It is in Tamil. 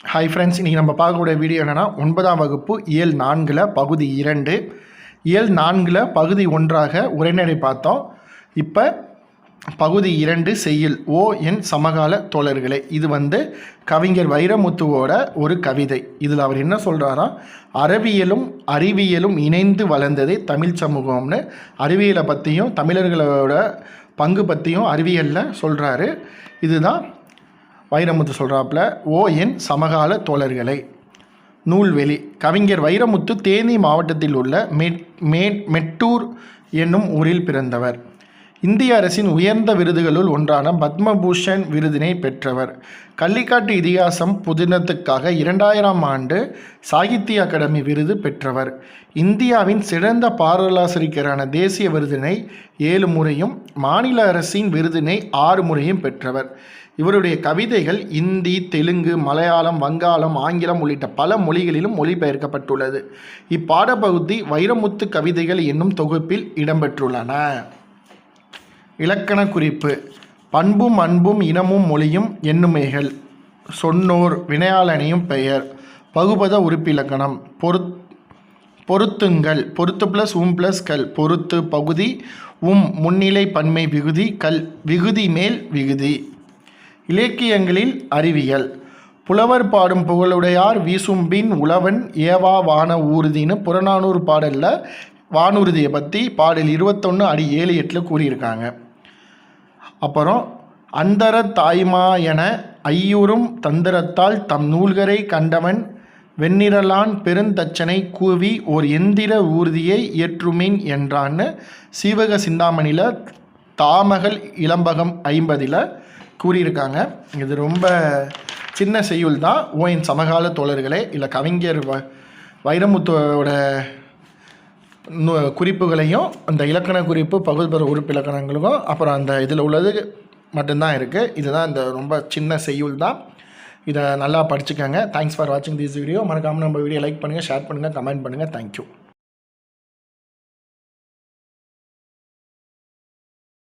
ஹாய் ஃப்ரெண்ட்ஸ் இன்றைக்கி நம்ம பார்க்கக்கூடிய வீடியோ என்னென்னா ஒன்பதாம் வகுப்பு இயல் நான்கில் பகுதி இரண்டு. இயல் நான்கில் பகுதி ஒன்றாக உரைநடை பார்த்தோம். இப்போ பகுதி இரண்டு செய்யுள் ஓ என் சமகால தோழர்களே. இது வந்து கவிஞர் வைரமுத்துவோட ஒரு கவிதை. இதில் அவர் என்ன சொல்கிறாரா அறிவியலும் அறிவியலும் இணைந்து வளர்ந்ததே தமிழ் சமூகம்னு அறிவியலை பற்றியும் தமிழர்களோட பங்கு பற்றியும் அறிவியலில் சொல்கிறாரு இதுதான் வைரமுத்து சொல்கிறாப்புல ஓ என் சமகால தோழர்களை நூல்வெளி. கவிஞர் வைரமுத்து தேனி மாவட்டத்தில் உள்ள மெட் மே மெட்டூர் என்னும் ஊரில் பிறந்தவர். இந்திய அரசின் உயர்ந்த விருதுகளுள் ஒன்றான பத்மபூஷன் விருதினை பெற்றவர். கள்ளிக்காட்டு இதிகாசம் புதினத்துக்காக இரண்டாயிரம் ஆண்டு சாகித்ய அகாடமி விருது பெற்றவர். இந்தியாவின் சிறந்த பாடலாசிரியரான தேசிய விருதினை ஏழு முறையும் மாநில அரசின் விருதினை ஆறு முறையும் பெற்றவர். இவருடைய கவிதைகள் இந்தி தெலுங்கு மலையாளம் வங்காளம் ஆங்கிலம் உள்ளிட்ட பல மொழிகளிலும் மொழிபெயர்க்கப்பட்டுள்ளது. இப்பாடப்பகுதி வைரமுத்து கவிதைகள் என்னும் தொகுப்பில் இடம்பெற்றுள்ளன. இலக்கண குறிப்பு. பண்பும் அன்பும் இனமும் மொழியும் எண்ணுமைகள் சொன்னோர் வினையாளனையும் பெயர். பகுபத உறுப்பிலக்கணம். பொருத் பொருத்துங்கள். பொருத்து ப்ளஸ் உம் ப்ளஸ் கல். பொருத்து பகுதி உம் முன்னிலை பன்மை விகுதி கல். விகுதி மேல் விகுதி. இலக்கியங்களில் அறிவியல். புலவர் பாடும் புகழுடையார் வீசும்பின் உழவன் ஏவா வான ஊர்தின்னு புறநானூறு பாடலில் வானூர்தியை பற்றி பாடல் இருபத்தொன்று அடி ஏழு எட்டில் கூறியிருக்காங்க. அப்புறம் அந்தர தாய்மா என ஐயுறும் தந்திரத்தால் தம் நூல்கரை கண்டவன் வெண்ணிரலான் பெருந்தச்சனை கூவி ஓர் எந்திர ஊர்தியை ஏற்றுமின் என்றான்னு சீவக சிந்தாமணியில் தாமகள் இளம்பகம் ஐம்பதில் கூறியிருக்காங்க. இது ரொம்ப சின்ன செய்யுள் தான். ஓயின் சமகால தோழர்களே இல்லை கவிஞர் வ வைரமுத்துவோட குறிப்புகளையும் அந்த இலக்கண குறிப்பு பகுதிபெற உறுப்பு இலக்கணங்களுக்கும் அப்புறம் அந்த இதில் உள்ளது மட்டும்தான் இருக்குது இதுதான் இந்த ரொம்ப சின்ன செய்யுள் தான். இதை நல்லா படிச்சுக்கோங்க. தேங்க்ஸ் ஃபார் வாட்சிங் திஸ் வீடியோ மறக்காமல் நம்ம வீடியோ லைக் பண்ணுங்கள் ஷேர் பண்ணுங்கள் கமெண்ட் பண்ணுங்கள் தேங்க்யூ